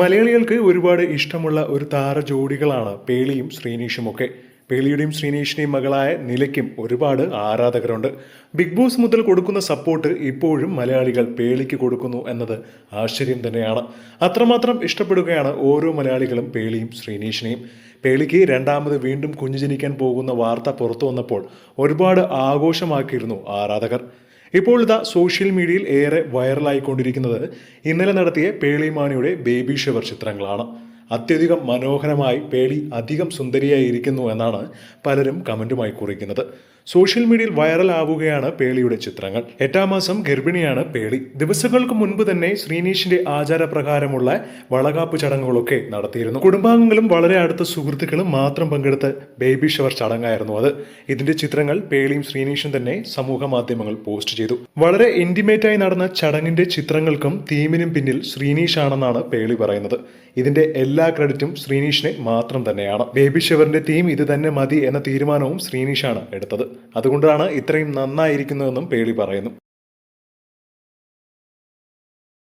മലയാളികൾക്ക് ഒരുപാട് ഇഷ്ടമുള്ള ഒരു താര ജോഡികളാണ് പേളിയും ശ്രീനീഷും ഒക്കെ. പേളിയുടെയും ശ്രീനീഷിന്റെയും മകളായ നിലയ്ക്കും ഒരുപാട് ആരാധകരുണ്ട്. ബിഗ് ബോസ് മുതൽ കൊടുക്കുന്ന സപ്പോർട്ട് ഇപ്പോഴും മലയാളികൾ പേളിക്ക് കൊടുക്കുന്നു എന്നത് ആശ്ചര്യം തന്നെയാണ്. അത്രമാത്രം ഇഷ്ടപ്പെടുകയാണ് ഓരോ മലയാളികളും പേളിയും ശ്രീനീഷിനെയും. പേളിക്ക് രണ്ടാമത് വീണ്ടും കുഞ്ഞു ജനിക്കാൻ പോകുന്ന വാർത്ത പുറത്തു വന്നപ്പോൾ ഒരുപാട് ആഘോഷമാക്കിയിരുന്നു ആരാധകർ. ഇപ്പോൾ ഇതാ സോഷ്യൽ മീഡിയയിൽ ഏറെ വൈറലായിക്കൊണ്ടിരിക്കുന്നത് ഇന്നലെ നടത്തിയ പേളിമാണിയുടെ ബേബി ഷവർ ചിത്രങ്ങളാണ്. അത്യധികം മനോഹരമായി പേളി അധികം സുന്ദരിയായിരിക്കുന്നു എന്നാണ് പലരും കമന്റുമായി കുറിക്കുന്നത്. സോഷ്യൽ മീഡിയയിൽ വൈറലാവുകയാണ് പേളിയുടെ ചിത്രങ്ങൾ. എട്ടാം മാസം ഗർഭിണിയാണ് പേളി. ദിവസങ്ങൾക്ക് മുൻപ് തന്നെ ശ്രീനീഷിന്റെ ആചാരപ്രകാരമുള്ള വളകാപ്പ് ചടങ്ങുകളൊക്കെ നടത്തിയിരുന്നു. കുടുംബാംഗങ്ങളും വളരെ അടുത്ത സുഹൃത്തുക്കളും മാത്രം പങ്കെടുത്ത ബേബി ഷവർ ചടങ്ങായിരുന്നു അത്. ഇതിന്റെ ചിത്രങ്ങൾ പേളിയും ശ്രീനീഷും തന്നെ സമൂഹ മാധ്യമങ്ങൾ പോസ്റ്റ് ചെയ്തു. വളരെ ഇന്റിമേറ്റായി നടന്ന ചടങ്ങിന്റെ ചിത്രങ്ങൾക്കും തീമിനും പിന്നിൽ ശ്രീനീഷ് ആണെന്നാണ് പേളി പറയുന്നത്. ഇതിന്റെ എല്ലാ ക്രെഡിറ്റും ശ്രീനീഷിന് മാത്രം തന്നെയാണ്. ബേബി ഷവറിന്റെ തീം ഇത് തന്നെ മതി എന്ന തീരുമാനവും ശ്രീനീഷാണ് എടുത്തത്. അതുകൊണ്ടാണ് ഇത്രയും നന്നായിരിക്കുന്നതെന്നും പേളി പറയുന്നു.